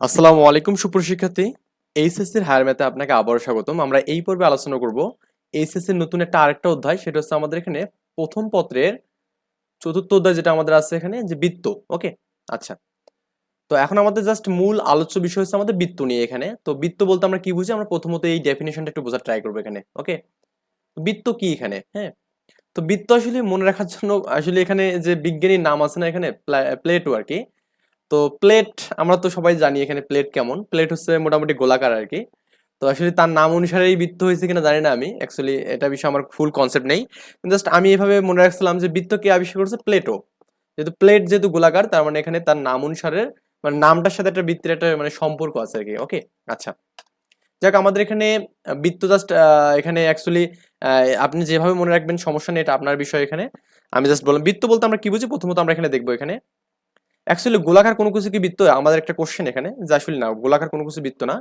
আসসালামু আলাইকুম সুপ্রশিক্ষার্থী এইচএসসির হায়ার ম্যাথে আপনাকে আবারও স্বাগতম। আমরা এই পর্বে আলোচনা করব এইচএসসির নতুন একটা আরেকটা অধ্যায়, সেটা হচ্ছে আমাদের এখানে প্রথম পত্রের চতুর্থ অধ্যায় যেটা আমাদের আছে এখানে, যে বৃত্ত, ওকে? আচ্ছা। তো এখন আমাদের জাস্ট মূল আলোচ্য বিষয় হচ্ছে আমাদের বৃত্ত নিয়ে এখানে। তো বৃত্ত বলতে আমরা কি বুঝি? আমরা প্রথমত এই ডেফিনেশনটা একটু বোঝার ট্রাই করব এখানে, ওকে? বৃত্ত কি এখানে? হ্যাঁ? তো বৃত্ত আসলে মনে রাখার জন্য আসলে এখানে যে বিজ্ঞানীর নাম আছে না এখানে প্লেটো আর কি তো প্লেট আমরা তো সবাই জানি এখানে প্লেট কেমন। প্লেট হচ্ছে মোটামুটি গোলাকার আর কি। তো আসলে তার নাম অনুসারেই বৃত্ত হয়েছে কিনা জানি না আমি। অ্যাকচুয়ালি এটা বিষয়ে আমার ফুল কনসেপ্ট নেই। জাস্ট আমি এভাবে মনে রাখছিলাম যে বৃত্ত কে আবিষ্কার করছে? প্লেটো যেহেতু প্লেট যেহেতু গোলাকার, তার মানে এখানে তার নাম অনুসারে মানে নামটার সাথে একটা বৃত্তের একটা মানে সম্পর্ক আছে আর কি। ওকে আচ্ছা। যাক, আমাদের এখানে বৃত্ত জাস্ট এখানে অ্যাকচুয়ালি আপনি যেভাবে মনে রাখবেন সমস্যা নেই, এটা আপনার বিষয় এখানে। আমি জাস্ট বললাম, বৃত্ত বলতে আমরা কি বুঝি? প্রথমত আমরা এখানে দেখব এখানে। অ্যাকচুয়ালি গোলাকার কোনো কিছু কি বৃত্ত? আমাদের একটা কোশ্চেন এখানে, যে আসলে না, গোলাকার কোনো কিছু বৃত্ত না।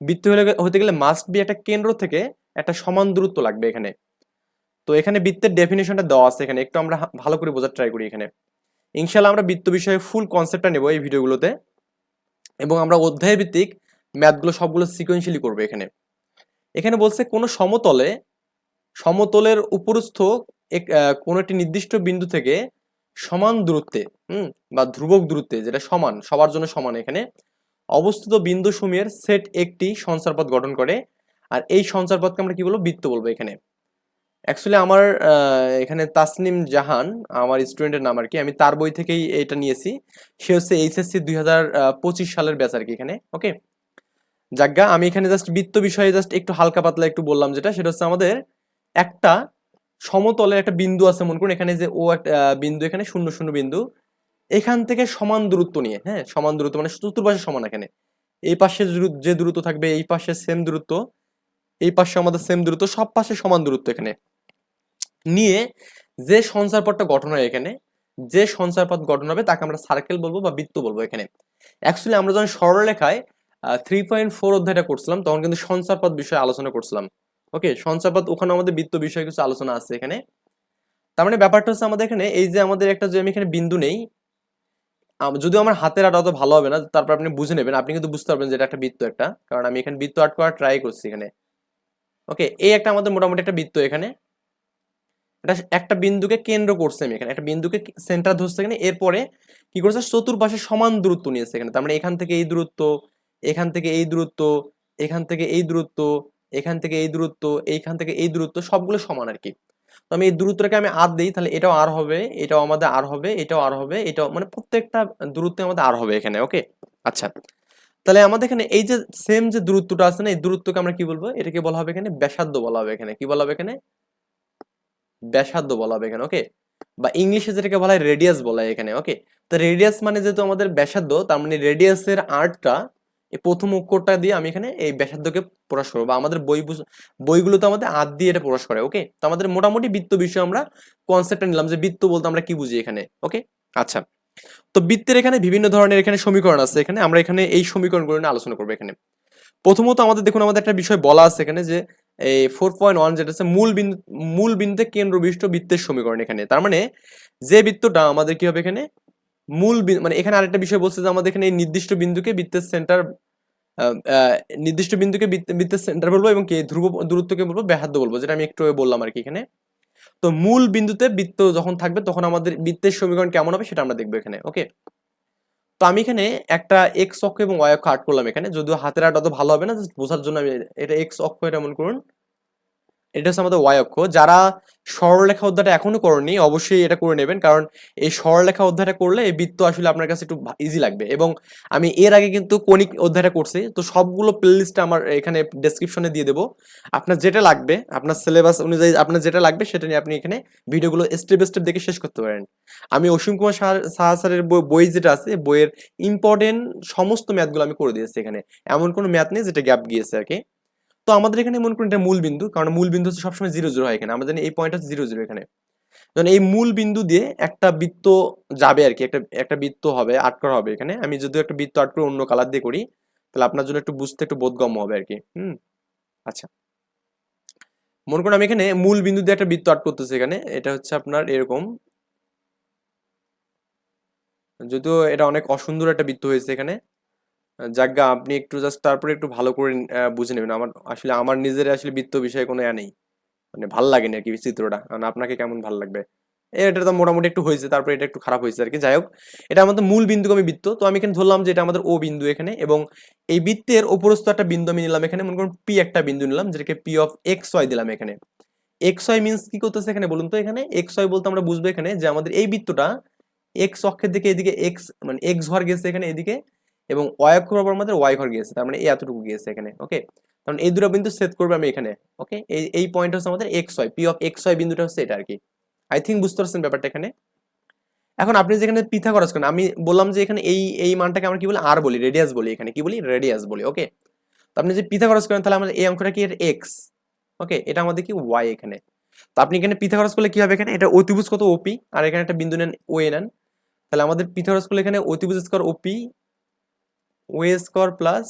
বৃত্ত হলে হতে গেলে মাস্ট বি একটা কেন্দ্র থেকে একটা সমান দূরত্ব লাগবে এখানে। তো এখানে বৃত্তের ডেফিনেশনটা দেওয়া আছে এখানে, একটু আমরা ভালো করে বোঝার ট্রাই করি এখানে। ইনশাল্লাহ আমরা বৃত্ত বিষয়ে ফুল কনসেপ্টটা নেব এই ভিডিওগুলোতে। এবং আমরা অধ্যায় ভিত্তিক ম্যাথগুলো সবগুলো সিকোয়েন্সিয়ালি করব এখানে। এখানে বলছে, কোনো সমতলে, সমতলের উপরস্থ কোনো একটি নির্দিষ্ট বিন্দু থেকে সমান দূরত্বে, হুম, বা ধ্রুবক দূরত্বে, যেটা সমান, সবার জন্য সমান এখানে, অবস্থিত বিন্দু সমূহের সেট একটি সঞ্চারপথ গঠন করে, আর এই সঞ্চারপথকে আমরা কি বলব? বৃত্ত বলব এখানে। অ্যাকচুয়ালি আমার এখানে তাসনিম জাহান, আমার স্টুডেন্টের নাম আর কি, আমি তার বই থেকেই এটা নিয়েছি। সে হচ্ছে এইচএসসি দুই হাজার পঁচিশ সালের ব্যাচ আর কি এখানে ওকে যাজ্ঞা আমি এখানে জাস্ট বৃত্ত বিষয়ে জাস্ট একটু হালকা পাতলা একটু বললাম যেটা, সেটা হচ্ছে আমাদের একটা সমতলের একটা বিন্দু আছে, মনে করুন, এখানে যে ও একটা বিন্দু, এখানে শূন্য শূন্য বিন্দু, এখান থেকে সমান দূরত্ব নিয়ে হ্যাঁ সমান দূরত্ব মানে চতুর্পাশে সমান এখানে। এই পাশে যে দূরত্ব থাকবে, এই পাশে সেম দূরত্ব, এই পাশে আমাদের সেম দূরত্ব, সব পাশে সমান দূরত্ব এখানে। নিয়ে যে সঞ্চারপথটা গঠন হয় এখানে, যে সঞ্চারপথ গঠন হবে, তাকে আমরা সার্কেল বলব বা বৃত্ত বলব এখানে। অ্যাকচুয়ালি আমরা যখন সরলরেখায় থ্রি পয়েন্ট ফোর অধ্যায়টা করছিলাম, তখন কিন্তু সঞ্চারপথ বিষয়ে আলোচনা করছিলাম। ওকে সঞ্চারপথ ওখানে আমাদের বৃত্ত বিষয়ে কিছু আলোচনা আছে এখানে। তার মানে ব্যাপারটা হচ্ছে আমাদের এখানে এই যে আমাদের একটা যে আমি এখানে বিন্দু নেই যদিও আমার হাতের আট অত ভালো হবে না, তারপর আপনি বুঝে নেবেন, আপনি কিন্তু বুঝতে পারবেন যে এটা একটা বৃত্ত একটা, কারণ আমি এখানে বৃত্ত আর্ট করার ট্রাই করছি এখানে। ওকে, এই একটা আমাদের মোটামুটি একটা বৃত্ত এখানে। এটা একটা বিন্দুকে কেন্দ্র করছে আমি এখানে, একটা বিন্দুকে সেন্টার ধরছে এখানে, এরপরে কি করছে? চতুর্পাশে সমান দূরত্ব নিয়েছে এখানে, তার মানে এখান থেকে এই দূরত্ব, এখান থেকে এই দূরত্ব, এখান থেকে এই দূরত্ব এখান থেকে এই দূরত্ব, এইখান থেকে এই দূরত্ব, সবগুলো সমান আর কি তো আমি এই দূরত্বটাকে আমি আর দিই, তাহলে এটাও আর হবে, এটাও আমাদের আর হবে, এটাও আর হবে, এটাও মানে প্রত্যেকটা দূরত্বে আমাদের আর হবে এখানে, ওকে? আচ্ছা। তাহলে আমাদের এখানে এই যে সেম যে দূরত্বটা আছে না, এই দূরত্বকে আমরা কি বলব? এটাকে বলা হবে এখানে ব্যাসার্ধ বলা হবে এখানে। কি বলা হবে এখানে? ব্যাসার্ধ বলা হবে এখানে, ওকে? বা ইংলিশে যেটাকে বলা হয় রেডিয়াস বলা হয় এখানে, ওকে? তো রেডিয়াস মানে যেহেতু আমাদের ব্যাসার্ধ, তার মানে রেডিয়াসের আর্টটা এই প্রথম অক্ষরটা দিয়ে আমি এখানে এই ব্যাসার্ধকে প্রকাশ করব বা আমাদের বই বুঝ- বইগুলোতে আমাদের আদ দিয়ে এটা প্রকাশ করে ওকে তো আমাদের মোটামুটি বৃত্ত বিষয়ে আমরা কনসেপ্টটা নিলাম যে বৃত্ত বলতে আমরা কি বুঝি এখানে ওকে আচ্ছা তো বৃত্তের এখানে বিভিন্ন ধরনের এখানে সমীকরণ আছে, এখানে আমরা এখানে এই সমীকরণগুলো নিয়ে আলোচনা করব এখানে। প্রথমত আমাদের দেখুন, আমাদের একটা বিষয় বলা আছে এখানে যে এই ফোর পয়েন্ট ওয়ান যেটা হচ্ছে মূল বিন্দু, মূল বিন্দুতে কেন্দ্রবিষ্ট বৃত্তের সমীকরণ এখানে। তার মানে যে বৃত্তটা আমাদের কি হবে এখানে? মূল মানে এখানে আরেকটা বিষয় বলছে যে আমাদের এখানে এই নির্দিষ্ট বিন্দুকে বৃত্তের সেন্টার নির্দিষ্ট বিন্দুকে বৃত্ত- বৃত্তের সেন্টার বলব এবং কি ধ্রুব দূরত্বকে বলব ব্যাহাদ্য বলব, যেটা আমি একটু বললাম আর কি এখানে। তো মূল বিন্দুতে বৃত্ত যখন থাকবে, তখন আমাদের বৃত্তের সমীকরণ কেমন হবে সেটা আমরা দেখব এখানে ওকে তো আমি এখানে একটা এক্স অক্ষ এবং ওয়াই অক্ষ আর্ট করলাম এখানে, যদিও হাতের আর্ট অত ভালো হবে না জাস্ট বোঝার জন্য আমি এটা এক্স অক্ষ এটা মনে করুন। এটা হচ্ছে আমাদের ওয়াই অক্ষ। যারা সরলরেখা অধ্যায়টা এখনও করেনি, অবশ্যই এটা করে নেবেন, কারণ এই সরলরেখা অধ্যায়টা করলে এই বৃত্ত আসলে আপনার কাছে একটু ইজি লাগবে। এবং আমি এর আগে কিন্তু কণিক অধ্যায়টা করছি, তো সবগুলো প্লেলিস্ট আমার এখানে ডেসক্রিপশনে দিয়ে দেবো। আপনার যেটা লাগবে, আপনার সিলেবাস অনুযায়ী আপনার যেটা লাগবে, সেটা নিয়ে আপনি এখানে ভিডিওগুলো স্টেপ স্টেপ দেখে শেষ করতে পারেন। আমি অসীম কুমার সাহা- স্যারের বই যেটা আছে, বইয়ের ইম্পর্টেন্ট সমস্ত ম্যাথগুলো আমি করে দিয়েছি এখানে। এমন কোনো ম্যাথ নেই যেটা গ্যাপ গিয়েছে আর কি। তো আমাদের এখানে মনে করুন এটা মূল বিন্দু কারণ মূল বিন্দু হচ্ছে সবসময় জিরো জিরো হয় এখানে। আমাদের এই পয়েন্ট হচ্ছে জিরো জিরো এখানে। যখন এই মূল বিন্দু দিয়ে একটা বৃত্ত যাবে আর কি, একটা একটা বৃত্ত হবে আট করা হবে এখানে, আমি যদি একটা বৃত্ত আট করে অন্য কালার দিয়ে করি, তাহলে আপনার জন্য একটু বুঝতে একটু বোধগম্য হবে আর কি। হুম? আচ্ছা। মনে করুন আমি এখানে মূল বিন্দু দিয়ে একটা বৃত্ত আট করতেছি এখানে, এটা হচ্ছে আপনার এরকম। যদিও এটা অনেক অসুন্দর একটা বৃত্ত হয়েছে এখানে। যাজ্ঞা আপনি একটু জাস্ট তারপরে একটু ভালো করে বুঝে নেবেন। আমার, আসলে আমার নিজের আসলে বৃত্ত বিষয়ে কোনো নেই। মানে ভালো লাগেনি আর কি চিত্রটা। কারণ আপনাকে কেমন ভালো লাগবে? এটা তো মোটামুটি একটু হয়েছে, তারপরে এটা একটু খারাপ হয়েছে আর কি। যাই হোক, এটা আমাদের মূল বিন্দুগামী বৃত্ত। তো আমি এখানে ধরলাম যে এটা আমাদের ও বিন্দু এখানে এবং এই বৃত্তের উপরস্থ একটা বিন্দু আমি নিলাম এখানে। মনে করুন পি একটা বিন্দু নিলাম, যেটাকে পি অফ এক্স ওয়াই দিলাম এখানে। এক্স ওয়াই মিনস কি করতেছে এখানে বলুন তো এখানে? এক্স ওয়াই বলতে আমরা বুঝব এখানে যে আমাদের এই বৃত্তটা এক্স অক্ষের দিকে এদিকে এক্স মানে এক্স ঘর গেছে এখানে এদিকে। এবং ওয়াই অক্ষ বরাবর আমাদের ওয়াই ঘর গিয়েছে, তার মানে এই এতটুকু গিয়েছে এখানে ওকে কারণ এই দুটো বিন্দু সেট করবে আমি এখানে ওকে এই এই পয়েন্ট হচ্ছে আমাদের X Y P of X Y বিন্দুটা হচ্ছে এটা আর কি আই থিঙ্ক বুঝতে পারছেন ব্যাপারটা এখানে? এখন আপনি যেখানে পিথাগোরাস করেন, আমি বললাম যে এখানে এই এই মানটাকে আমরা কি বলি? আর বলি রেডিয়াস বলি এখানে, কি বলি? রেডিয়াস বলি ওকে তো আপনি যে পিথাগোরাস করেন, তাহলে আমাদের এই অঙ্কটা কি এক্স ওকে এটা আমাদের কি ওয়াই এখানে। তো আপনি এখানে পিথাগোরাস করলে কি হবে এখানে? এটা অতিভুজ কত? ওপি আর এখানে একটা বিন্দু নেন ও এ নেন। তাহলে আমাদের পিথাগোরাস করলে এখানে অতিভুজ স্কোয়ার ওপি ও স্কোয়ার প্লাস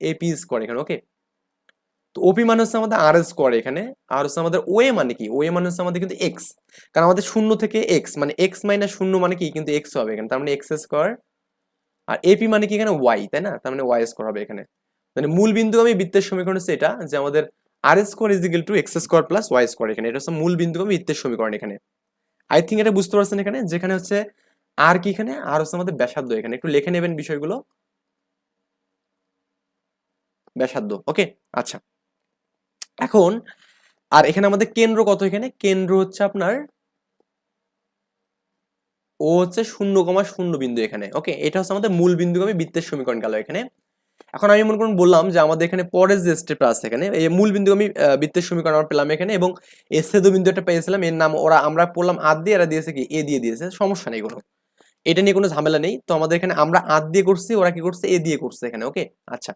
এপি স্কোয়ার এখানে ওকে তো ওপি মানে হচ্ছে আমাদের আর স্কোয়ার এখানে, আর হচ্ছে আমাদের ও এ মানে কি? ও এ মানে হচ্ছে আমাদের কিন্তু এক্স কারণ আমাদের শূন্য থেকে এক্স মানে এক্স মাইনাস শূন্য মানে কি? কিন্তু এক্স হবে এখানে, তার মানে এক্স স্কোয়ার, আর এপি মানে কি এখানে? ওয়াই তাই না? তার মানে ওয়াই স্কোয়ার হবে এখানে। মানে মূল বিন্দু আমি বৃত্তের সমীকরণ হচ্ছে এটা, যে আমাদের R square is equal to X square plus Y square এখানে, এটা হচ্ছে মূল বিন্দু আমি বৃত্তের সমীকরণ এখানে। আই থিঙ্ক এটা বুঝতে পারছেন এখানে, যেখানে হচ্ছে আর কি এখানে? আর হচ্ছে আমাদের ব্যাসার্ধ এখানে, একটু লিখে নেবেন বিষয়গুলো। ব্যাসার্ধ। ওকে আচ্ছা। এখন আর এখানে আমাদের কেন্দ্র কত এখানে? কেন্দ্র হচ্ছে আপনার ও হচ্ছে শূন্য কমা শূন্য বিন্দু এখানে। ওকে এটা হচ্ছে আমাদের মূল বিন্দুগামী বৃত্তের সমীকরণ গেল এখানে। এখন আমি মনে করুন বললাম যে আমাদের এখানে পরের যে স্টেপ আছে এখানে এই মূল আহ, বৃত্তের সমীকরণ আমরা পেলাম এখানে এবং এর ছেদ বিন্দু একটা পেয়েছিলাম এর নাম ওরা আমরা পড়লাম আদ দিয়ে এরা দিয়েছে কি? এ দিয়ে দিয়েছে। সমস্যা নেই কোনো। এটা নিয়ে কোনো ঝামেলা নেই। তো আমাদের এখানে আমরা আদ দিয়ে করছি ওরা কি করছে? এ দিয়ে করছে এখানে। ওকে আচ্ছা।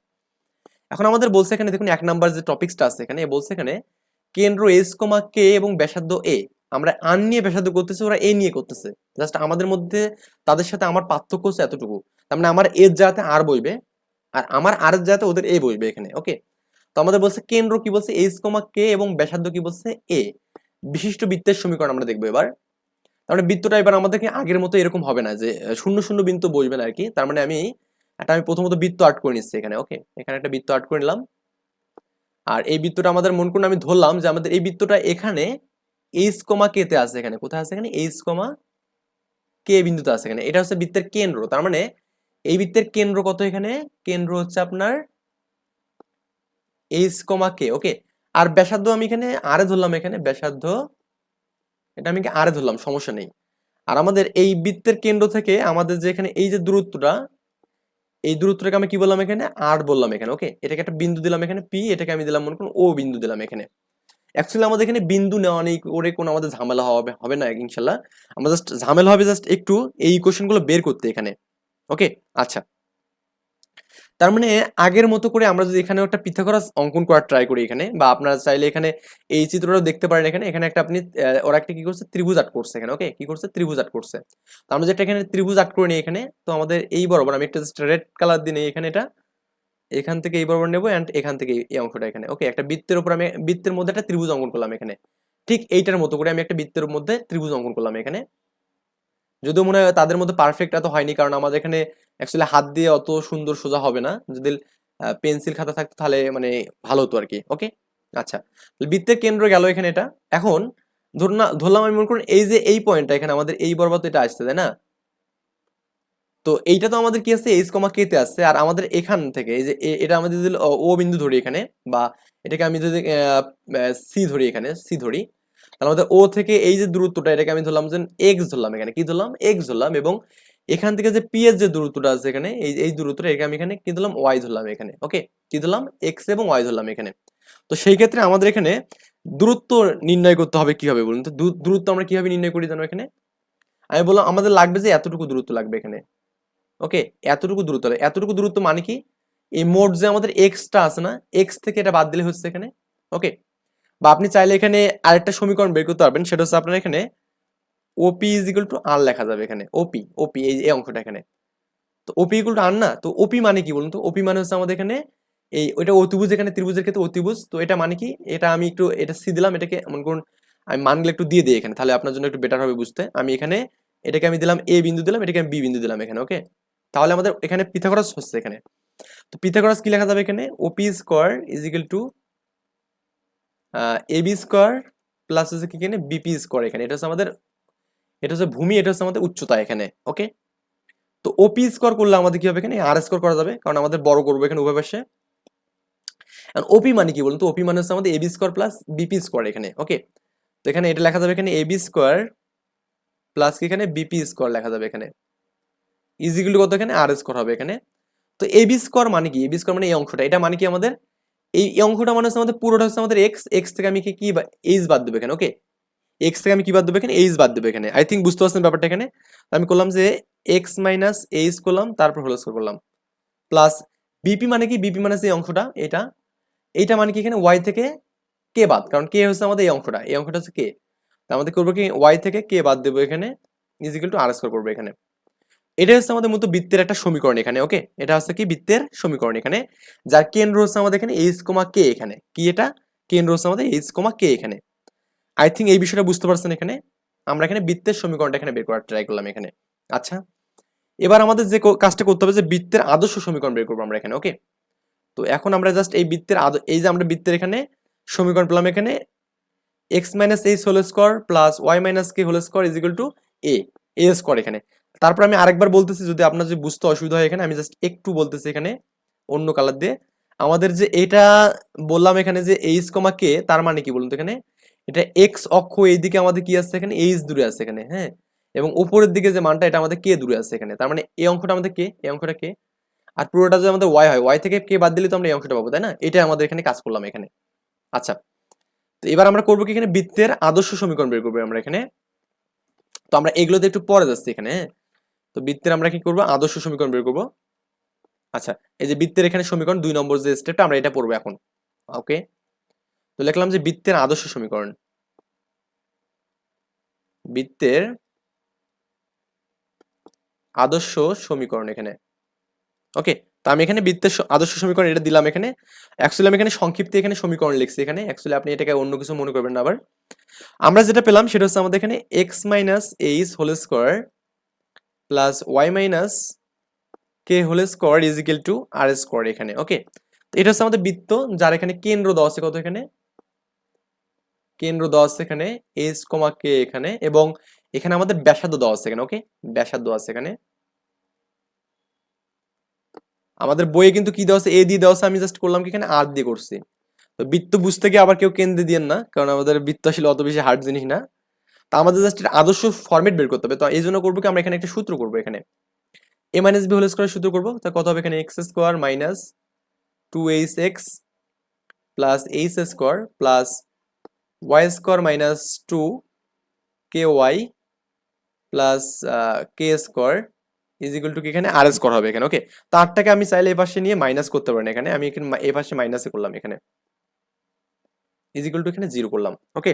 এখন আমাদের বলছে এখানে, দেখুন, এক নাম্বার যে টপিকসটা আছে এখানে, বলছে এখানে, কেন্দ্র এস কমা কে এবং ব্যাসার্ধ এ আমরা আন নিয়ে ব্যাসার্ধ করতেছি, ওরা এ নিয়ে করতেছে। জাস্ট আমাদের মধ্যে, তাদের সাথে আমার পার্থক্য হচ্ছে এতটুকু। তার মানে আমার এর যাতে আর বইবে, আর আমার আর এর ওদের এ বইবে এখানে ওকে তো আমাদের বলছে কেন্দ্র কি বলছে? এস কমা কে এবং ব্যাসার্ধ কি বলছে? এ বিশিষ্ট বৃত্তের সমীকরণ আমরা দেখব এবার। তার মানে বৃত্তটা এবার আমাদেরকে আগের মতো এরকম হবে না যে শূন্য শূন্য বিন্দু বসবে না আর কি। তার মানে আমি একটা আমি প্রথমত বৃত্ত আর্ট করে নিচ্ছি এখানে ওকে এখানে একটা বৃত্ত আর্ট করে নিলাম। আর এই বৃত্তটা আমাদের মন করুন আমি ধরলাম যে আমাদের এই বৃত্তটা এখানে এইচ কমা কে তে আছে এখানে। কোথায় আছে এখানে? এইচ কমা কে বিন্দুতে আছে এখানে। এটা হচ্ছে বৃত্তের কেন্দ্র। তার মানে এই বৃত্তের কেন্দ্র কত এখানে? কেন্দ্র হচ্ছে আপনার এইচ কমা কে ওকে আর ব্যাসার্ধ আমি এখানে আরে ধরলাম এখানে, ব্যাসার্ধ এটা আমি আরে ধরলাম? সমস্যা নেই। আর আমাদের এই বৃত্তের কেন্দ্র থেকে আমাদের যে এখানে এই যে দূরত্বটা এই দূরত্বটাকে আমি কি বললাম এখানে? আর বললাম এখানে ওকে এটাকে একটা বিন্দু দিলাম এখানে পি এটাকে আমি দিলাম মনে করুন ও বিন্দু দিলাম এখানে। অ্যাকচুয়ালি আমাদের এখানে বিন্দু নেওয়া নেই করে কোনো আমাদের ঝামেলা হবে হবে না ইনশাল্লাহ। আমার জাস্ট ঝামেলা হবে জাস্ট একটু এই ইকুয়েশনগুলো বের করতে এখানে ওকে আচ্ছা তার মানে আগের মতো করে আমরা যদি এখানে একটা পিথাগোরাস অঙ্কন করার ট্রাই করি এখানে, বা আপনারা চাইলে এখানে এই চিত্রটাও দেখতে পারেন এখানে এখানে একটা আপনি ওরা একটা কি করছে? ত্রিভুজ আট করছে এখানে ওকে কি করছে? ত্রিভুজ আট করছে। তো আমরা যেটা এখানে ত্রিভুজ আট করে নিই এখানে, তো আমাদের এই বরাবর, আমি একটা রেড কালার দিয়ে নিই এখানে এটা, এখান থেকে এই বরাবর নেব অ্যান্ড এখান থেকে এই অংশটা এখানে ওকে একটা বৃত্তের উপর আমি, বৃত্তের মধ্যে একটা ত্রিভুজ অঙ্কন করলাম এখানে। ঠিক এইটার মতো করে আমি একটা বৃত্তের মধ্যে ত্রিভুজ অঙ্কন করলাম এখানে। যদিও মনে হয় তাদের মধ্যে পারফেক্ট এত হয়নি, কারণ আমাদের এখানে অ্যাকচুয়ালি হাত দিয়ে অত সুন্দর সোজা হবে না। যদি পেন্সিল খাতা থাকতো তাহলে মানে ভালো হতো আর কি ওকে আচ্ছা বৃত্তের কেন্দ্র গেল এখানে এটা। এখন ধরুন না, ধরলাম আমি মনে করুন এই যে এই পয়েন্টটা এখানে আমাদের এই বরাবর তো এটা আসছে, তাই না? তো এইটা তো আমাদের কি আছে এইচ কমা কে তে আসছে। আর আমাদের এখান থেকে এই যে এটা আমাদের যদি ও বিন্দু ধরি এখানে, বা এটাকে আমি যদি সি ধরি এখানে সি ধরি, তাহলে আমাদের ও থেকে এই যে দূরত্বটা, এটাকে আমি ধরলাম যে এক্স ধরলাম এখানে। কি ধরলাম? এক্স ধরলাম এবং এখান থেকে যে পি এর যে দূরত্বটা আছে এখানে, এই এই দূরত্বটা এখানে আমি এখানে কি ধরলাম? ওয়াই ধরলাম এখানে ওকে কি ধরলাম? এক্স এবং ওয়াই ধরলাম এখানে। তো সেই ক্ষেত্রে আমাদের এখানে দূরত্ব নির্ণয় করতে হবে কীভাবে বলুন তো? দূরত্ব আমরা কীভাবে নির্ণয় করি জানো এখানে? আমি বললাম, আমাদের লাগবে যে এতটুকু দূরত্ব লাগবে এখানে ওকে এতটুকু দূরত্ব। এতটুকু দূরত্ব মানে কি? এই মোট যে আমাদের এক্সটা আছে না এক্স থেকে এটা বাদ দিলে হচ্ছে এখানে ওকে বা আপনি চাইলে এখানে আরেকটা সমীকরণ বের করতে পারবেন, সেটা হচ্ছে আপনার এখানে OP is equal to R লেখা যাবে এখানে। ওপি ওপি এই অংশটা এখানে। তো ওপি ইকুয়াল টু আর না, তো ওপি মানে কি বলুন তো? ওপি মানে হচ্ছে আমাদের এখানে এই, ওইটা অতিভুজ এখানে, ত্রিভুজের ক্ষেত্রে অতিভুজ। তো এটা মানে কি? এটা আমি একটু, এটা সি দিলাম, এটাকে মনে করুন, আমি মানগুলো একটু দিয়ে দিই এখানে, তাহলে আপনার জন্য একটু বেটার হবে বুঝতে। আমি এখানে, এটাকে আমি দিলাম এ বিন্দু দিলাম, এটাকে আমি বি বিন্দু দিলাম এখানে ওকে তাহলে আমাদের এখানে পিথাগোরাস হচ্ছে এখানে। তো পিথাগোরাস কি লেখা যাবে এখানে? OP square is equal to AB square plus হচ্ছে কি এখানে? বিপি স্কোয়ার এখানে। এটা হচ্ছে আমাদের এটা হচ্ছে ভূমি, এটা হচ্ছে আমাদের উচ্চতা এখানে ওকে তো ওপি স্কোয়ার করলে আমাদের কি হবে এখানে? আর স্কোয়ার করা যাবে, কারণ আমাদের বড় করব এখানে উভয় পাশে। ওপি মানে কি বলুন তো? ওপি মানে হচ্ছে আমাদের AB square plus BP square এখানে ওকে তো এখানে এটা লেখা যাবে এখানে এবি স্কোয়ার প্লাস কি এখানে? বিপি স্কোয়ার লেখা যাবে এখানে। ইজিগুলো কত এখানে? আর স্কোয়ার হবে এখানে। তো এবি স্কোয়ার মানে কি? এবি স্কোয়ার মানে এই অংশটা, এটা মানে কি আমাদের? এই অংশটা মানে হচ্ছে আমাদের পুরোটা হচ্ছে আমাদের এক্স এক্স থেকে আমি কি কি এইচ বাদ দেবো এখানে ওকে এক্স থেকে আমি কি বাদ দেবো এখানে? এইচ বাদ দেবো এখানে। আই থিঙ্ক বুঝতে পারছেন ব্যাপারটা এখানে? আমি করলাম যে এক্স মাইনাস এইচ করলাম, তারপর হোল করলাম। প্লাস বিপি মানে কি? বিপি মানে এই অংশটা, এটা। এইটা মানে কি এখানে? ওয়াই থেকে কে বাদ। কারণ কে হচ্ছে আমাদের এই অংশটা। এই অংশটা হচ্ছে কে আমাদের করব কি? ওয়াই থেকে কে বাদ দেবো এখানে। ইজিক্যাল টু আর স্কোয়ার করব এখানে। এটা হচ্ছে আমাদের মতো বৃত্তের একটা সমীকরণ এখানে ওকে এটা হচ্ছে কি? বৃত্তের সমীকরণ এখানে। যার কেন্দ্র হচ্ছে আমাদের এখানে এইচ কমা কে এখানে। কি এটা? কেন্দ্র হচ্ছে আমাদের এইচ কমা কে এখানে। আই থিঙ্ক এই বিষয়টা বুঝতে পারছেন এখানে। আমরা এখানে বৃত্তের সমীকরণটা এখানে বের করার ট্রাই করলাম এখানে। আচ্ছা এবার আমাদের যে কাজটা করতে হবে যে বৃত্তের আদর্শ সমীকরণ বের করব আমরা এখানে ওকে তো এখন আমরা জাস্ট এই বৃত্তের এই যে আমরা বৃত্তের এখানে সমীকরণ পেলাম এখানে X minus H whole square plus Y minus K whole square is equal to A A square এখানে। তারপর আমি আরেকবার বলতেছি, যদি আপনার যদি বুঝতে অসুবিধা হয় এখানে, আমি জাস্ট একটু বলতেছি এখানে অন্য কালার দিয়ে। আমাদের যে এটা বললাম এখানে যে এইচ কমা কে তার মানে কি বলুন তো এখানে? এটা এক্স অক্ষ এইদিকে আমাদের কি আছে এখানে? এইচ দূরে আছে এখানে হ্যাঁ? এবং উপরের দিকে যে মানটা, এটা আমাদের কে দূরে আছে এখানে। তার মানে এই অঙ্কটা আমাদের কে এই অঙ্কটা কে আর পুরোটা যদি আমাদের ওয়াই হয় ওয়াই থেকে কে বাদ দিলে তো আমরা এই অংশটা পাবো, তাই না? এটা আমাদের এখানে কাজ করলাম এখানে। আচ্ছা তো এবার আমরা করব কি এখানে? বৃত্তের আদর্শ সমীকরণ বের করব আমরা এখানে। তো আমরা এগুলোতে একটু পরে যাচ্ছি এখানে হ্যাঁ? তো বৃত্তের আমরা কি করব? আদর্শ সমীকরণ বের করব। আচ্ছা এই যে বৃত্তের এখানে সমীকরণ, দুই নম্বর যে স্টেপটা আমরা এটা পড়ব এখন। ওকে? তো লিখলাম যে বৃত্তের আদর্শ সমীকরণ। বৃত্তের আদর্শ সমীকরণ এখানে। ওকে, তো আমি এখানে বৃত্তের আদর্শ সমীকরণ এটা দিলাম এখানে। অ্যাকচুয়ালি আমি এখানে সংক্ষিপ্ত এখানে সমীকরণ লিখছি এখানে। অ্যাকচুয়ালি আপনি এটাকে অন্য কিছু মনে করবেন না আবার। আমরা যেটা পেলাম সেটা হচ্ছে আমাদের এখানে X minus H whole square plus Y minus K whole square is equal to R square এখানে। ওকে এটা হচ্ছে আমাদের বৃত্ত, যার এখানে কেন্দ্র দেওয়া আছে কত এখানে? কেন্দ্র দেওয়া আছে এখানে এস কমা কে এখানে এবং এখানে আমাদের ব্যাসার্ধ দেওয়া আছে এখানে ওকে ব্যাসার্ধ আছে এখানে। আমাদের বইয়ে কিন্তু কি দেওয়া আছে? এ দিয়ে দেওয়া আছে, আমি জাস্ট করলাম কি এখানে আর দিয়ে করছি। তো বৃত্ত বুঝতে গিয়ে আবার কেউ কেন্দ্রে দিয়েন না, কারণ আমাদের বৃত্ত আসলে অত বেশি হার্ড জিনিস না। তা আমাদের জাস্ট আদর্শ ফরম্যাট বের করতে হবে। তো এই জন্য করব কি, আমরা এখানে একটা সূত্র করব এখানে। A minus B whole square সূত্র করব। তা কত হবে এখানে? X square minus two H X plus H square plus square minus two K Y plus K square is equal to কি এখানে? আর স্কোয়ার হবে এখানে ওকে তো আটটাকে আমি চাইলে এই পাশে নিয়ে মাইনাস করতে পারেন এখানে। আমি এখানে এই পাশে মাইনাসে করলাম এখানে। ইজ ইকুয়াল টু এখানে জিরো করলাম ওকে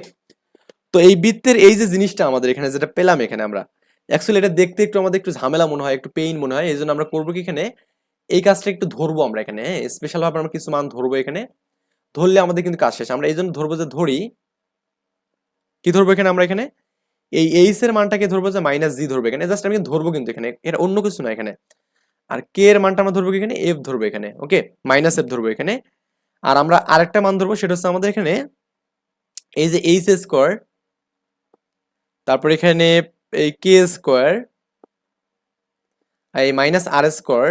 তো এই বৃত্তের এই যে জিনিসটা আমাদের এখানে, যেটা পেলাম এখানে আমরা অ্যাকচুয়ালি এটা দেখতে একটু আমাদের একটু ঝামেলা মনে হয়, একটু পেইন মনে হয়, এই জন্য আমরা করব কি এখানে? এই কাজটা একটু ধরবো আমরা এখানে স্পেশাল ভাবে আমরা কিছু মান ধরবো এখানে। ধরলে আমাদের কিন্তু কাজ শেষ। আমরা এই জন্য ধরবো যে ধরি কি ধরবো এখানে আমরা এখানে? এই এইচ এর মানটাকে ধরবো যে মাইনাস জি ধরবো এখানে। জাস্ট আমি ধরবো কিন্তু এখানে। এটা অন্য কিছু না এখানে। আর কে এর মানটা আমরা ধরবো এখানে? এফ ধরবো এখানে। ওকে মাইনাস এফ ধরবো এখানে। আর আমরা আরেকটা মান ধরবো, সেটা হচ্ছে আমাদের এখানে এই যে এইচ স্কোয়ার তারপর এখানে এই কে স্কোয়ার এই মাইনাস আর স্কোয়ার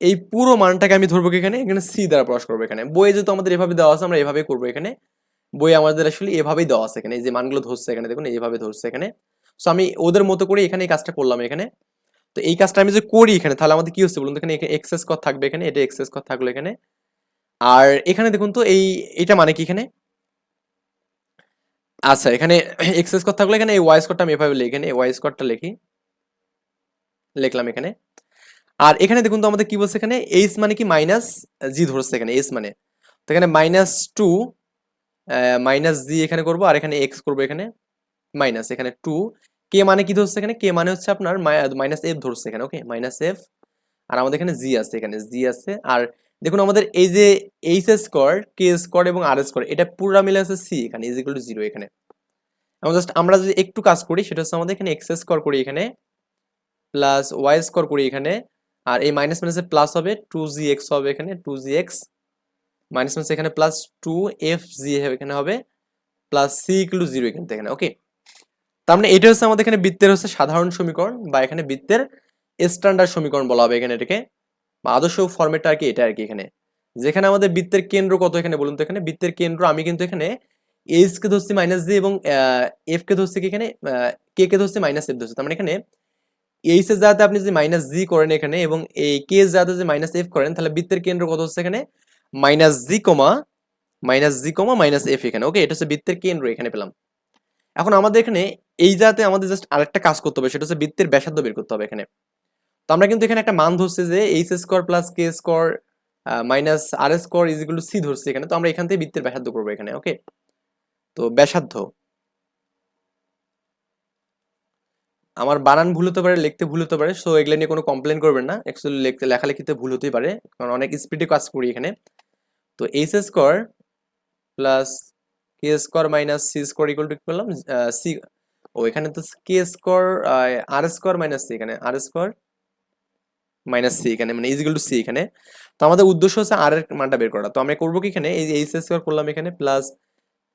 এই পুরো মানটাকে আমি ধরবো এখানে? এখানে সি দ্বারা প্রকাশ করব এখানে। বইয়ে যেহেতু আমাদের এভাবে দেওয়া আছে, আমরা এভাবে করব এখানে। বই আমাদের আসলে এভাবেই দেওয়া আছে এখানে, এই যে মানগুলো ধরছে এখানে, দেখুন এইভাবে ধরছে এখানে। সো আমি ওদের মতো করে এখানে এই কাজটা করলাম এখানে। তো এই কাজটা আমি যে করি এখানে, তাহলে আমাদের কি হচ্ছে বলুন এখানে এক্সেস কর থাকবে এখানে, এটা এক্সেস কর থাকল এখানে। আর এখানে দেখুন তো, এই এটা মানে কি এখানে? আচ্ছা এখানে এক্সেস কর থাকল এখানে, এই ওয়াই স্কোরটা আমি এভাবে লিখি এখানে ওয়াই স্কোরটা লিখি। লিখলাম এখানে। আর এখানে দেখুন তো, আমাদের কি বলছে এখানে? এইচ মানে কি? মাইনাস জি ধরছে এখানে এস মানে। তো এখানে মাইনাস টু মাইনাস জি এখানে করব আর এখানে এক্স করব এখানে মাইনাস এখানে টু কে মানে কি ধরছে এখানে? কে মানে হচ্ছে আপনার মাইনাস এফ ধরছে এখানে ওকে মাইনাস এফ আর আমাদের এখানে জি আছে, এখানে জি আছে। আর দেখুন আমাদের এই যে এইচ স্কোয়ার কে স্কোয়ার এবং আর স্কোয়ার এটা পুরো মিলে আছে সি এখানে ইজ ইকুয়াল টু জিরো এখানে। এবং জাস্ট আমরা যদি একটু কাজ করি, সেটা হচ্ছে আমাদের এখানে এক্স স্কোয়ার করি এখানে প্লাস ওয়াই স্কোয়ার করি এখানে, আর এই মাইনাস মাইনাসে প্লাস হবে টু জি এক্স হবে এখানে two G X minus minus এখানে প্লাস টু এফ জি এখানে হবে প্লাস সি ইকুয়াল জিরো থেকে এখানে ওকে তার মানে এটা হচ্ছে আমাদের এখানে বৃত্তের হচ্ছে সাধারণ সমীকরণ, বা এখানে বৃত্তের স্ট্যান্ডার্ড সমীকরণ বলা হবে এখানে এটাকে, বা আদর্শ ফর্মেটটা আর কি, এটা আর কি এখানে। যেখানে আমাদের বৃত্তের কেন্দ্র কত এখানে বলুন তো এখানে? বৃত্তের কেন্দ্র আমি কিন্তু এখানে এইচ কে ধরছি মাইনাস জি এবং এফ কে ধরছি কি এখানে? কে কে ধরছি মাইনাস এফ ধরছি। তার মানে এখানে এইচ এর জায়গাতে আপনি যদি মাইনাস জি করেন এখানে এবং এই কে এর জায়গাতে যদি মাইনাস এফ করেন, তাহলে বৃত্তের কেন্দ্র কত হচ্ছে এখানে? Minus G comma minus G comma minus F এখানে। ওকে এটা হচ্ছে বৃত্তের কেন্দ্র এখানে পেলাম। এখন আমাদের এখানে এই জায়গাতে আমাদের জাস্ট আরেকটা কাজ করতে হবে, সেটা হচ্ছে বৃত্তের ব্যাসার্ধ বের করতে হবে এখানে। তো আমরা কিন্তু এখানে একটা মান ধরছি যে H square plus K square minus R square is equal to C ধরছি এখানে। তো আমরা এখান থেকে বৃত্তের ব্যাসার্ধ করব এখানে ওকে তো ব্যাসার্ধ। আমার বানান ভুল হতে পারে, লিখতে ভুল হতে পারে সো এগুলো নিয়ে কোনো কমপ্লেন করবেন না। অ্যাকচুয়ালি লেখালেখিতে ভুল হতেই পারে, কারণ অনেক স্পিডে কাজ করি এখানে। তো H square plus K square minus C square equal to পেলাম সি ও, এখানে তো K square R square minus C এখানে আর স্কোয়ার মাইনাস সি এখানে মানে ইজিক্যাল টু সি এখানে। তো আমাদের উদ্দেশ্য হচ্ছে আর এর মানটা বের করা। তো আমরা করব কি এখানে? এই এইচ স্কোয়ার করলাম এখানে প্লাস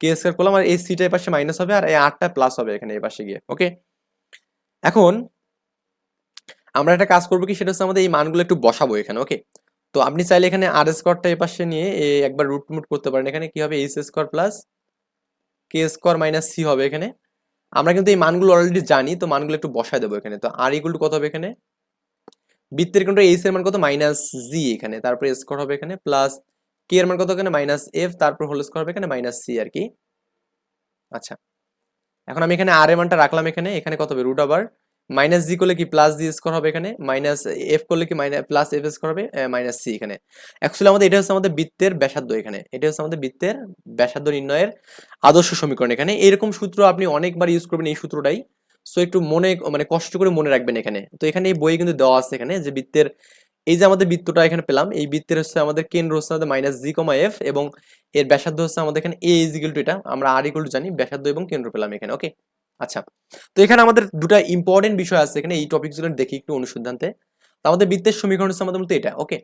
কে স্কোয়ার করলাম, আর এই সিটা এই পাশে মাইনাস হবে, আর এই আটটা প্লাস হবে এখানে এই পাশে গিয়ে ওকে এখন আমরা একটা কাজ করব কি? সেটা হচ্ছে আমাদের এই মানগুলো একটু বসাবো এখানে ওকে তো আপনি চাইলে এখানে আর স্কোয়ারটা এই পাশে নিয়ে একবার রুট মুট করতে পারেন। এখানে কি হবে? H square plus K square minus C হবে এখানে। আমরা কিন্তু এই মানগুলো অলরেডি জানি, তো মানগুলো একটু বসায় দেবো এখানে। তো আর ইকুয়াল টু কত হবে এখানে? বৃত্তের কিন্তু এইচ এর মান কত? মাইনাস জি এখানে। তারপরে স্কোয়ার হবে এখানে প্লাস কে এর মান কত এখানে? মাইনাস এফ তারপর হোল স্কোয়ার হবে এখানে মাইনাস সি আর কি। আচ্ছা। এখন আমি এখানে আর এর মানটা রাখলাম এখানে। এখানে কত হবে? রুট আবার মাইনাস জি করলে কি প্লাস জি স্কোয়ার হবে এখানে? মাইনাস এফ করলে কি মাইনাস প্লাস এফ স্কোয়ার হবে? মাইনাস সি এখানে। অ্যাকচুয়ালি আমাদের এটা হচ্ছে আমাদের বৃত্তের ব্যাসার্ধ এখানে। এটা হচ্ছে আমাদের বৃত্তের ব্যাসার্ধ নির্ণয়ের আদর্শ সমীকরণ এখানে। এরকম সূত্র আপনি অনেকবার ইউজ করবেন এই সূত্রটাই। সো একটু মনে মানে কষ্ট করে মনে রাখবেন এখানে। তো এখানে এই বই কিন্তু দেওয়া আছে এখানে যে বৃত্তের, এই যে আমাদের বৃত্তটা এখানে পেলাম, এই বৃত্তের হচ্ছে আমাদের কেন্দ্র হচ্ছে আমাদের মাইনাস জি কমা এফ এবং এর ব্যাসার্ধ হচ্ছে আমাদের এখানে এ ইজ ইকুয়াল টু এটা। আমরা আর ইকুয়াল টু জানি, ব্যাসার্ধ এবং কেন্দ্র পেলাম এখানে ওকে আচ্ছা তো এখানে আমাদের দুটা ইম্পর্টেন্ট বিষয় আছে। এখানে এই টপিকগুলো দেখি একটু অনুসন্ধানতে। তো আমাদের বৃত্তের সমীকরণ হচ্ছে আমাদের মতো এটা ওকে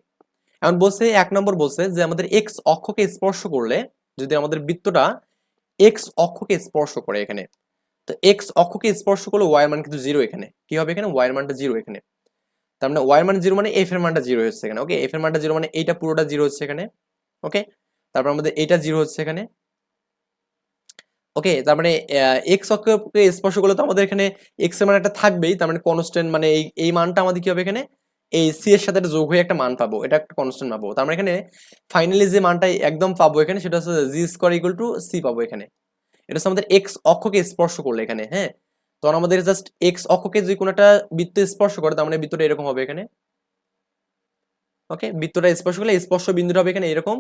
এখন বলছে, এক নম্বর বলছে যে আমাদের এক্স অক্ষকে স্পর্শ করলে, যদি আমাদের বৃত্তটা এক্স অক্ষকে স্পর্শ করে এখানে, তো এক্স অক্ষকে স্পর্শ করলে ওয়াই মান কিন্তু জিরো এখানে। কি হবে এখানে? ওয়াই মানটা জিরো এখানে। তার মানে ওয়াই মান জিরো মানে এফ এর মানটা জিরো হচ্ছে এখানে ওকে এফ এর মানটা জিরো মানে এইটা পুরোটা জিরো হচ্ছে এখানে ওকে তারপর আমাদের এইটা জিরো হচ্ছে এখানে ওকে, তার মানে এক্স অক্ষকে স্পর্শ করলে তো আমাদের এখানে এক্সের মান একটা থাকবেই, তার মানে কনস্ট্যান্ট মানে এই এই মানটা আমাদের কি হবে এখানে? এই সি এর সাথে যোগ হয়ে একটা মান পাবো, এটা একটা কনস্ট্যান্ট পাবো। তার মানে এখানে ফাইনালি যে মানটা একদম পাবো এখানে, সেটা হচ্ছে G square equal to C পাবো এখানে। এটা হচ্ছে আমাদের এক্স অক্ষকে স্পর্শ করলে এখানে হ্যাঁ? তখন আমাদের জাস্ট এক্স অক্ষকে যে কোনো একটা বৃত্ত স্পর্শ করে, তার মানে বৃত্তটা এরকম হবে এখানে। ওকে, বৃত্তটা স্পর্শ করলে স্পর্শ বিন্দুটা হবে এখানে এরকম।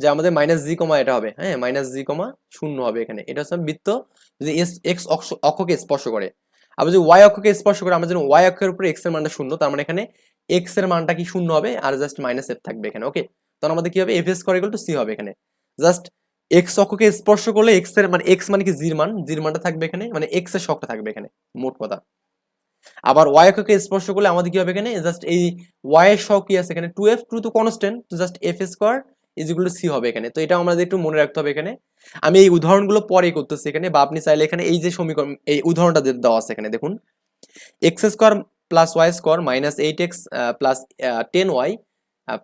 যে আমাদের মাইনাস জি কমা এটা হবে হ্যাঁ? মাইনাস জি কমা শূন্য হবে এখানে। এটা হচ্ছে বৃত্ত যদি এস এক্স অক্ষকে স্পর্শ করে। আবার যদি ওয়াই অক্ষকে স্পর্শ করে, আমরা যদি ওয়াই অক্ষের উপরে এক্সের মানটা শূন্য, তার মানে এখানে এক্সের মানটা কি শূন্য হবে? আর জাস্ট মাইনাস এফ থাকবে এখানে ওকে তখন আমাদের কি হবে? এফ এস করে টু সি হবে এখানে। জাস্ট এক্স অক্ষকে স্পর্শ করলে এক্সের মানে এক্স মানে কি জির মান? জির মানটা থাকবে এখানে মানে এক্সের শখটা থাকবে এখানে, মোট কথা। আবার ওয়াই অক্ষকে স্পর্শ করলে আমাদের কি হবে এখানে? জাস্ট এই ওয়াই এর শখ কি আছে এখানে? টু এফ টু তো কনস্ট্যান্ট জাস্ট এফ স্কোয়ার ইজিগুলো সি হবে এখানে। তো এটা আমাদের একটু মনে রাখতে হবে এখানে। আমি এই উদাহরণগুলো পরে করতেছি এখানে, বা আপনি চাইলে এখানে এই যে সমীকরণ, এই উদাহরণটা দেওয়া আছে এখানে, দেখুন। X square plus Y square minus eight X plus ten Y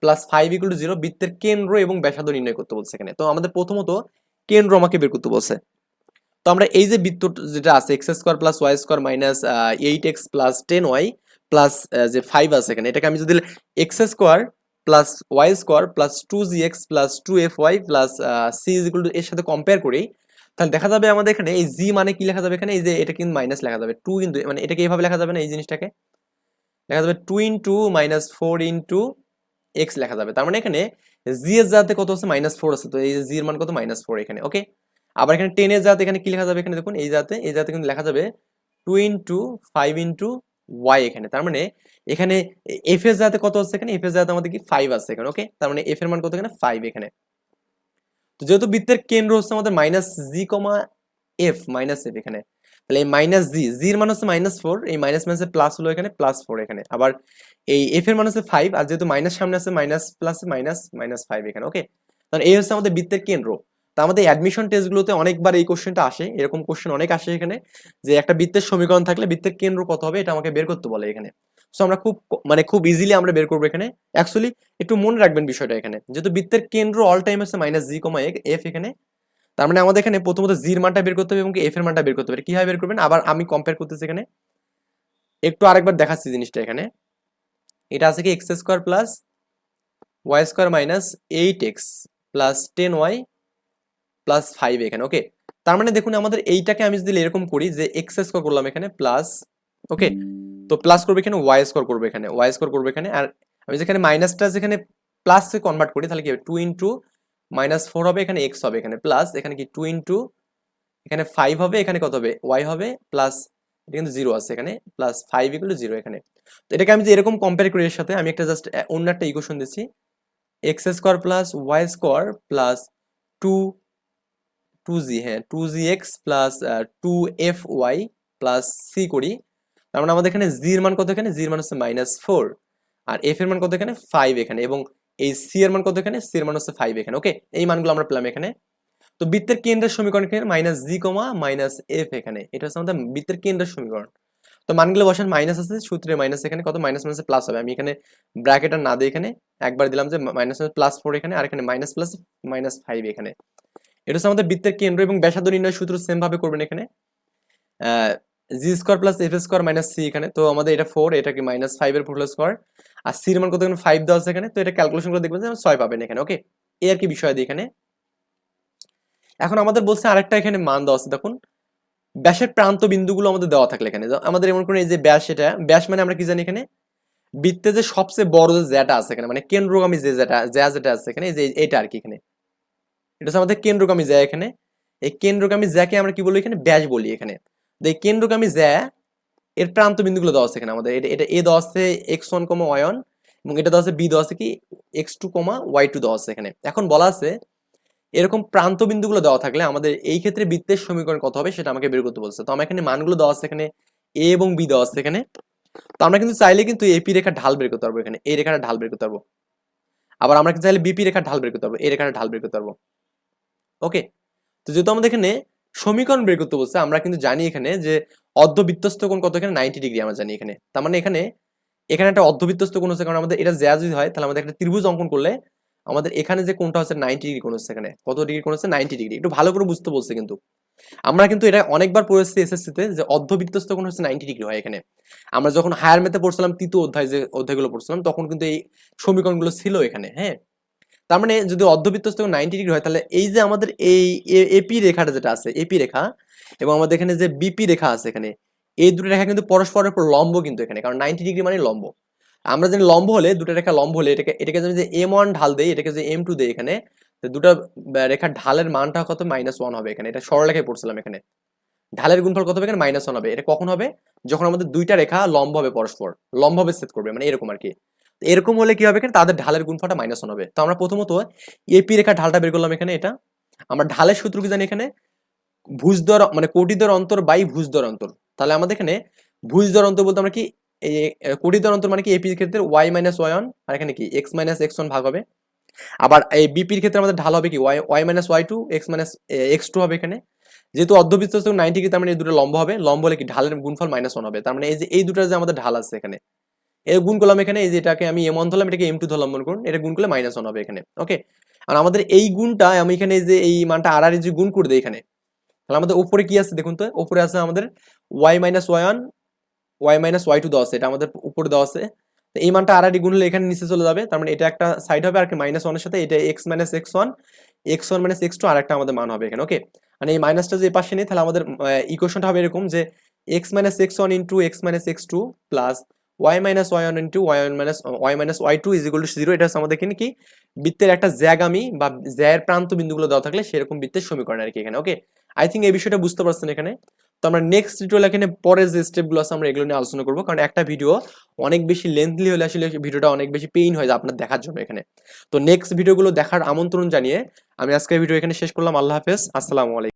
plus five equal to zero বৃত্তের কেন্দ্র এবং ব্যাসার্ধ নির্ণয় করতে বলছে এখানে। তো আমাদের প্রথমত কেন্দ্র আমাকে বের করতে বলছে। তো আমরা এই যে বৃত্ত যেটা আছে X square plus Y square minus eight X plus ten Y plus যে ফাইভ আছে এখানে, এটাকে আমি যদি X square plus Y square plus two G X plus two F Y plus C is equal to এর সাথে compare করি, তাহলে দেখা যাবে আমাদের এখানে এই জি মানে কি লেখা যাবে এখানে? এই যে এটা কিন্তু মাইনাস লেখা যাবে। টু কিন্তু মানে এটাকে এইভাবে লেখা যাবে না এই জিনিসটাকে? লেখা যাবে two into minus four into X লেখা যাবে। তার মানে এখানে জি এর যাতে কত আছে? মাইনাস ফোর আছে। তো এই জি এর মান কত? মাইনাস ফোর এখানে ওকে আবার এখানে টেন এর যাতে এখানে কি লেখা যাবে এখানে? দেখুন, এই যাতে এই যাতে কিন্তু লেখা যাবে two into five into Y এখানে। তার মানে এখানে এফ এর যাতে কত আছে এখানে? এফ এর যাতে আমাদের কি? ফাইভ আছে এখানে ওকে তার মানে এফ এর মান কত এখানে? ফাইভ এখানে। তো যেহেতু বৃত্তের কেন্দ্র হচ্ছে আমাদের minus G comma F minus F এখানে। তাহলে এই মাইনাস জি জির মান হচ্ছে মাইনাস ফোর এই মাইনাস মাইনাসে প্লাস হলো এখানে প্লাস ফোর এখানে। আবার এই এফ এর মান হচ্ছে ফাইভ আর যেহেতু মাইনাস সামনে আছে minus plus minus minus five এখানে ওকে তাহলে এই হচ্ছে আমাদের বৃত্তের কেন্দ্র। তা আমাদের অ্যাডমিশন টেস্টগুলোতে অনেকবার এই কোশ্চেনটা আসে, এরকম কোশ্চেন অনেক আসে এখানে, যে একটা বৃত্তের সমীকরণ থাকলে বৃত্তের কেন্দ্র কত হবে, এটা আমাকে বের করতে বলে এখানে। সো আমরা খুব মানে খুব ইজিলি আমরা বের করব এখানে। অ্যাকচুয়ালি একটু মনে রাখবেন বিষয়টা এখানে। যেহেতু বৃত্তের কেন্দ্র অল টাইম হচ্ছে মাইনাস জি কমা এফ এখানে। তার মানে আমাদের এখানে প্রথমত জির মানটা বের করতে হবে এবং এফ এর মানটা বের করতে হবে। কীভাবে বের করবেন? আবার আমি কম্পেয়ার করতেছি এখানে। একটু আরেকবার দেখাচ্ছি জিনিসটা এখানে। এটা আছে কি X square plus Y square minus eight X plus ten Y plus five এখানে ওকে তার মানে দেখুন, আমাদের এইটাকে আমি যদি এরকম করি যে এক্স স্কোয়ার করলাম এখানে প্লাস ওকে তো প্লাস করবে এখানে ওয়াই স্কোয়ার করবে এখানে ওয়াই স্কোয়ার করবে এখানে, আর আমি যেখানে মাইনাসটা যেখানে প্লাস কনভার্ট করি, তাহলে কি হবে? টু ইন্টু মাইনাস ফোর হবে, এখানে এক্স হবে, এখানে প্লাস এখানে কি টু ইন্টু এখানে ফাইভ হবে, এখানে কত হবে? ওয়াই হবে প্লাস এটা কিন্তু জিরো আছে এখানে প্লাস ফাইভ ইকুয়াল জিরো এখানে। তো এটাকে আমি যে এরকম কম্পেয়ার করি এর সাথে, আমি একটা জাস্ট অন্য একটা ইকুয়েশন দিচ্ছি। X square plus Y square plus two two G হ্যাঁ two G X plus two F Y plus C করি। তার মানে আমাদের এখানে জির মান কত এখানে? জির মান হচ্ছে মাইনাস ফোর আর এফ এর মান কত এখানে? ফাইভ এখানে। এবং এই সি এর মান কত এখানে? সি এর মান হচ্ছে ফাইভ এখানে। ওকে এই মানগুলো আমরা পেলাম এখানে। তো বৃত্তের কেন্দ্রের সমীকরণ এখানে minus G comma minus F এখানে। এটা হচ্ছে আমাদের বৃত্তের কেন্দ্রের সমীকরণ। তো মানগুলো বসান মাইনাস আছে সূত্রে মাইনাস এখানে। কত? মাইনাস মাইনাস প্লাস হবে। আমি এখানে ব্র্যাকেট আর না দিয়ে এখানে একবার দিলাম যে মাইনাস প্লাস ফোর এখানে আর এখানে মাইনাস প্লাস মাইনাস ফাইভ এখানে। এটা হচ্ছে আমাদের বৃত্তের কেন্দ্র এবং ব্যাসার্ধ নির্ণয় সূত্র সেম ভাবে করবেন এখানে। G square plus F square minus C এখানে। তো আমাদের এটা ফোর এটা কি মাইনাস ফাইভ এর ফুল স্কোয়ার। আর সির মান কত ফাইভ দেওয়া আছে এখানে। তো এটা ক্যালকুলেশন করে দেখবেন যে ছয় পাবেন এখানে ওকে এই আর কি বিষয় দিয়ে এখানে। এখন আমাদের বলছে আরেকটা এখানে মান দেওয়া আছে, দেখুন। ব্যাসের প্রান্ত বিন্দুগুলো আমাদের দেওয়া থাকলে এখানে। আমাদের এমন করে এই যে ব্যাস এটা, ব্যাস মানে আমরা কি জানি এখানে? বৃত্তে যে সবচেয়ে বড় যে জ্যাটা আছে এখানে মানে কেন্দ্রগামী যে যেটা জ্যা যেটা আছে এখানে যে এটা আর কি এখানে। এটা হচ্ছে আমাদের কেন্দ্রগামী জ্যা এখানে। এই কেন্দ্রগামী জ্যাকে আমরা কি বলি এখানে? ব্যাস বলি এখানে। এই কেন্দ্রগামী জ্যা এর প্রান্ত বিন্দুগুলো দেওয়া আছে এখানে আমাদের। এটা এ দেওয়া আছে X one comma Y one এবং এটা দেওয়া আছে বি দেওয়া আছে কি X two comma Y two দেওয়া আছে এখানে। এখন বলা আছে এরকম প্রান্ত বিন্দুগুলো দেওয়া থাকলে আমাদের এই ক্ষেত্রে বৃত্তের সমীকরণ কত হবে সেটা আমাকে বের করতে বলছে। তো আমার এখানে মানগুলো দেওয়া আছে এখানে এ এবং বি দেওয়া আছে এখানে। তো আমরা কিন্তু চাইলে কিন্তু এপি রেখা ঢাল বের করতে পারব এখানে। এই রেখাটা ঢাল বের করতে পারব। আবার আমরা চাইলে বিপি রেখা ঢাল বের করতে পারব। এই রেখাটা ঢাল বের করতে পারব। ওকে? তো যেহেতু আমাদের এখানে সমীকরণ বের করতে বলছে, আমরা কিন্তু জানি এখানে যে অর্ধবৃত্তস্ত কোণ কত এখানে? নাইনটি ডিগ্রি আমরা জানি এখানে। তার মানে এখানে এখানে একটা অর্ধবৃত্তস্ত কোণ হচ্ছে, কারণ আমাদের এটা জ্যা যদি হয়, তাহলে আমাদের একটা ত্রিভুজ অঙ্কন করলে আমাদের এখানে যে কোনটা হচ্ছে নাইনটি ডিগ্রি কোণ হচ্ছে এখানে। কত ডিগ্রি কোণ হচ্ছে? নাইনটি ডিগ্রি একটু ভালো করে বুঝতে বলছে কিন্তু। আমরা কিন্তু এটা অনেকবার পড়েছি এসএসসিতে যে অর্ধবৃত্তস্ত কোণ হচ্ছে নাইনটি ডিগ্রি হয় এখানে। আমরা যখন হায়ার মেথে পড়ছিলাম, তৃতীয় অধ্যায় যে অধ্যায়গুলো পড়ছিলাম, তখন কিন্তু এই সমীকরণগুলো ছিল এখানে হ্যাঁ? তার মানে যদি অর্ধবৃত্তস্ত নাইনটি ডিগ্রি হয়, তাহলে এই যে আমাদের এই এপি রেখাটা যেটা আছে এপি রেখা এবং আমাদের এখানে যে বিপি রেখা আছে এখানে, এই দুটো রেখা কিন্তু পরস্পরের উপর লম্ব কিন্তু এখানে, কারণ নাইনটি ডিগ্রি মানে লম্ব। আমরা জানি লম্ব হলে দুটো রেখা লম্ব হলে এটাকে এটাকে যদি এম ওয়ান ঢাল দেই, এটাকে যে এম টু দেই এখানে দুটো রেখার ঢালের মানটা কত? মাইনাস ওয়ান হবে এখানে, এটা সরলরেখায় পড়ছিলাম এখানে। ঢালের গুণফল কত হবে এখানে? মাইনাস ওয়ান হবে। এটা কখন হবে? যখন আমাদের দুইটা রেখা লম্ব হবে পরস্পর, লম্ব হবে সেট করবে মানে এরকম আর কি। এরকম হলে কি হবে এখানে? তাদের ঢালের গুণফলটা মাইনাস হবে। তো আমরা প্রথমত এপি রেখা ঢালটা বের করলাম এখানে, এটা। আমরা ঢালের সূত্র কি জানি এখানে? ভুজ দর মানে কোটি দর অন্তর বাই ভুজ দর অন্তর। তাহলে আমাদের এখানে ভুজ দর অন্তর বলতে আমরা কি? কোটি দর অন্তর মানে কি? এপির ক্ষেত্রে ওয়াই মাইনাস ওয়াই ওয়ান আর এখানে কি? এক্স মাইনাস এক্স ওয়ান ভাগ হবে। আবার এই বিপির ক্ষেত্রে আমাদের ঢাল হবে কি? Y Y minus Y two X minus X two হবে এখানে। যেহেতু অর্ধবৃত্ত নাইনটি কি তার মানে এই দুটো লম্ব হবে। লম্ব হলে কি? ঢালের গুণফল মাইনাস ওয়ান হবে। তার মানে এই যে, এই দুটো যে আমাদের ঢাল আছে এখানে। এই গুণ করলাম এখানে, এই যে এটাকে আমি এম ওয়ান ধরলাম, এটাকে এম টু ধরলাম, মনে করুন। এটা গুণ করলে মাইনাস ওয়ান হবে এখানে ওকে আর আমাদের এই গুণটা, আমি এখানে যে এই মানটা আর আর যে গুণ করে দিই এখানে, তাহলে আমাদের উপরে কি আছে দেখুন তো? উপরে আছে আমাদের Y minus Y one Y minus Y two দেওয়া আছে, এটা আমাদের উপরে দেওয়া আছে। তো এই মানটা আর গুণ হলে এখানে নিচে চলে যাবে, তার মানে এটা একটা সাইড হবে, আর কি মাইনাস ওয়ানের সাথে, এটা X minus X one X one minus X two আর একটা আমাদের মান হবে এখানে ওকে মানে এই মাইনাসটা যে পাশে নেই, তাহলে আমাদের ইকুয়েশনটা হবে এরকম যে X minus X one into X minus X two plus Y Y one into Y one minus Y minus Y two is equal to zero এটা আমাদের এখানে কি? বৃত্তের একটা জ্যাগামি বা জ্যায়ের প্রান্ত বিন্দুগুলো দেওয়া থাকলে সেরকম বৃত্তের সমীকরণ আর কি এখানে ওকে আই থিঙ্ক এই বিষয়টা বুঝতে পারছেন এখানে। তো আমরা নেক্সট টিউটোরিয়াল এখানে পরের যে স্টেপগুলো আছে আমরা এগুলো নিয়ে আলোচনা করব। কারণ একটা ভিডিও অনেক বেশি লেন্থলি হলে আসলে ভিডিওটা অনেক বেশি পেইন হয়ে হয় আপনার দেখার জন্য এখানে। তো নেক্সট ভিডিওগুলো দেখার আমন্ত্রণ জানিয়ে আমি আজকের ভিডিও এখানে শেষ করলাম। আল্লাহ হাফেজ। আসসালামু আলাইকুম।